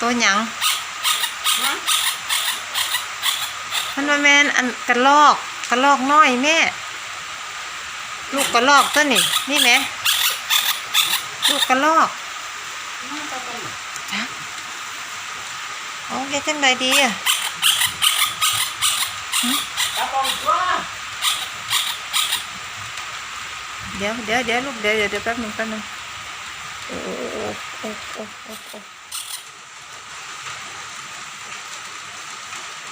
ตัวหยังมันมาแมนอันกระลอกกระลอกน้อยแม่ ลูกกระลอกตัวนี่นี่ไหมลูกกระลอกจ้ะโอ้ยจังไดดีอะเดี๋ยวเดี๋ยวเดี๋ยวลูกเดี๋ยวเดี๋ยวแป๊บนึงแป๊บนึงโอ้โอ้โอ้โอ้โอ้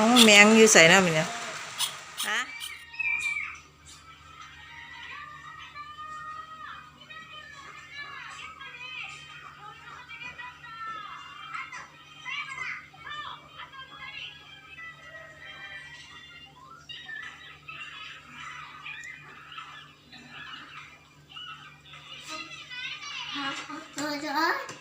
อ๋อแมงอยู่ใส่นะมันเนี่ยฮะ好，我走。